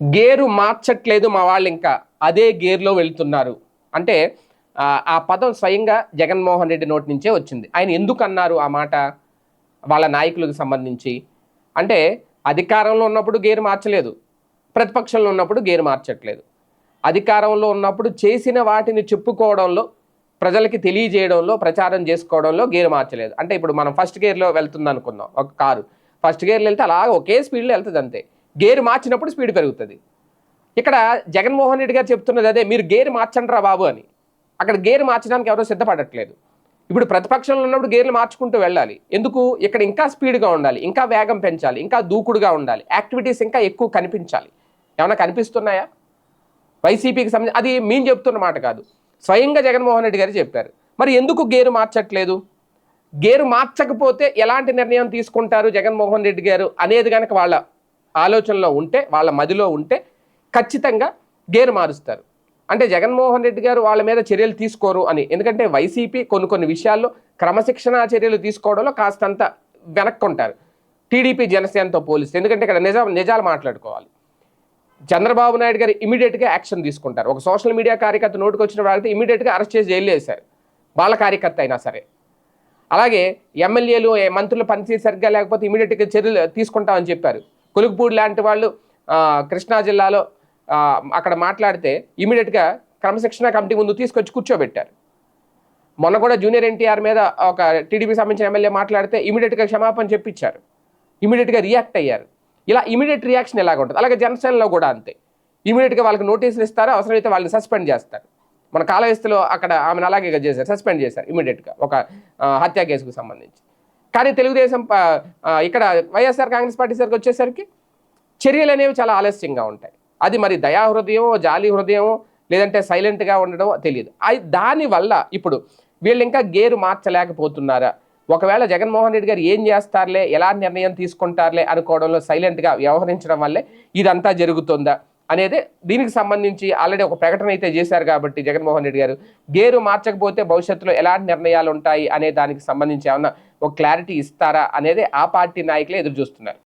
Gear మార్చట్లేదు మా వాళ్ళు ఇంకా. అదే గేర్లో వెళ్తున్నారు. అంటే ఆ, పదం స్వయంగా జగన్మోహన్ రెడ్డి నోటి నుంచే వచ్చింది. ఆయన ఎందుకు అన్నారు ఆ మాట? వాళ్ళ నాయకులకు సంబంధించి. అంటే అధికారంలో ఉన్నప్పుడు గేరు మార్చలేదు. ప్రతిపక్షంలో ఉన్నప్పుడు గేరు మార్చట్లేదు. అధికారంలో ఉన్నప్పుడు చేసిన వాటిని చెప్పుకోవడంలో ప్రజలకి తెలియజేయడంలో ప్రచారం చేసుకోవడంలో గేర్ మార్చలేదు. అంటే ఇప్పుడు మనం ఫస్ట్ గేర్లో వెళ్తుంది అనుకుందాం ఒక కారు. ఫస్ట్ గేర్లో వెళ్తే అలా ఒకే స్పీడ్లో వెళ్తుంది అంతే గేర్ మార్చినప్పుడు స్పీడ్ పెరుగుతుంది. ఇక్కడ జగన్మోహన్ రెడ్డి గారు చెప్తున్నది అదే మీరు గేర్ మార్చండి రా బాబు అని. అక్కడ గేర్ మార్చడానికి ఎవరో సిద్ధపడట్లేదు. ఇప్పుడు ప్రతిపక్షంలో ఉన్నప్పుడు గేర్లు మార్చుకుంటూ వెళ్ళాలి. ఎందుకు? ఇక్కడ ఇంకా స్పీడ్గా ఉండాలి ఇంకా వేగం పెంచాలి ఇంకా దూకుడుగా ఉండాలి. యాక్టివిటీస్ ఇంకా ఎక్కువ కనిపించాలి. ఏమైనా కనిపిస్తున్నాయా? వైసీపీకి సంబంధించి అది మేము చెప్తున్న మాట కాదు. స్వయంగా జగన్మోహన్ రెడ్డి గారు చెప్పారు. మరి ఎందుకు గేరు మార్చట్లేదు? గేరు మార్చకపోతే ఎలాంటి నిర్ణయం తీసుకుంటారు జగన్మోహన్ రెడ్డి గారు అనేది కనుక వాళ్ళ ఆలోచనలో ఉంటే వాళ్ళ మదిలో ఉంటే ఖచ్చితంగా గేరు మారుస్తారు. అంటే జగన్మోహన్ రెడ్డి గారు వాళ్ళ మీద చర్యలు తీసుకోరు అని. ఎందుకంటే వైసీపీ కొన్ని కొన్ని విషయాల్లో క్రమశిక్షణా చర్యలు తీసుకోవడంలో కాస్తంత వెనక్కుంటారు. టీడీపీ జనసేనతో పోలిస్తే. ఎందుకంటే ఇక్కడ నిజం నిజాలు మాట్లాడుకోవాలి. చంద్రబాబు నాయుడు గారు ఇమీడియట్గా యాక్షన్ తీసుకుంటారు. ఒక సోషల్ మీడియా కార్యకర్త నోటికి వచ్చిన వాళ్ళకి ఇమీడియట్గా అరెస్ట్ చేసి జైలు వేశారు. వాళ్ళ కార్యకర్త అయినా సరే. అలాగే ఎమ్మెల్యేలు మంత్రులు పనిచేసి సరిగ్గా లేకపోతే ఇమీడియట్గా చర్యలు తీసుకుంటామని చెప్పారు. కొలుగుపూడి లాంటి వాళ్ళు కృష్ణా జిల్లాలో అక్కడ మాట్లాడితే ఇమీడియట్గా క్రమశిక్షణ కమిటీ ముందు తీసుకొచ్చి కూర్చోబెట్టారు. మొన్న కూడా జూనియర్ ఎన్టీఆర్ మీద ఒక టీడీపీ సంబంధించిన ఎమ్మెల్యే మాట్లాడితే ఇమీడియట్గా క్షమాపణ చెప్పించారు. ఇమీడియట్గా రియాక్ట్ అయ్యారు. ఇలా ఇమీడియట్ రియాక్షన్ ఎలాగ ఉంటుంది? అలాగే జనసేనలో కూడా అంతే. ఇమీడియట్గా వాళ్ళకి నోటీసులు ఇస్తారు? అవసరమైతే వాళ్ళని సస్పెండ్ చేస్తారు. మన కాళహస్తిలో అక్కడ ఆమెను అలాగే చేశారు సస్పెండ్ చేశారు ఇమీడియట్గా ఒక హత్యా హత్య కేసుకు సంబంధించి. కానీ తెలుగుదేశం ప- ఇక్కడ వైఎస్ఆర్ కాంగ్రెస్ పార్టీ సరికి వచ్చేసరికి చర్యలు అనేవి చాలా ఆలస్యంగా ఉంటాయి. అది మరి దయా హృదయం జాలి హృదయం లేదంటే సైలెంట్గా ఉండడం తెలియదు అది దానివల్ల ఇప్పుడు వీళ్ళు ఇంకా గేరు మార్చలేకపోతున్నారా? ఒకవేళ జగన్మోహన్ రెడ్డి గారు ఏం చేస్తారులే ఎలా నిర్ణయం తీసుకుంటారులే అనుకోవడంలో సైలెంట్గా వ్యవహరించడం వల్లే ఇదంతా జరుగుతుందా? అనేది దీనికి సంబంధించి ఆల్రెడీ ఒక ప్రకటన అయితే చేశారు కాబట్టి జగన్మోహన్ రెడ్డి గారు. గేరు మార్చకపోతే భవిష్యత్తులో ఎలాంటి నిర్ణయాలు ఉంటాయి అనే దానికి సంబంధించి ఏమన్నా ఒక క్లారిటీ ఇస్తారా అనేది ఆ పార్టీ నాయకులే ఎదురు చూస్తున్నారు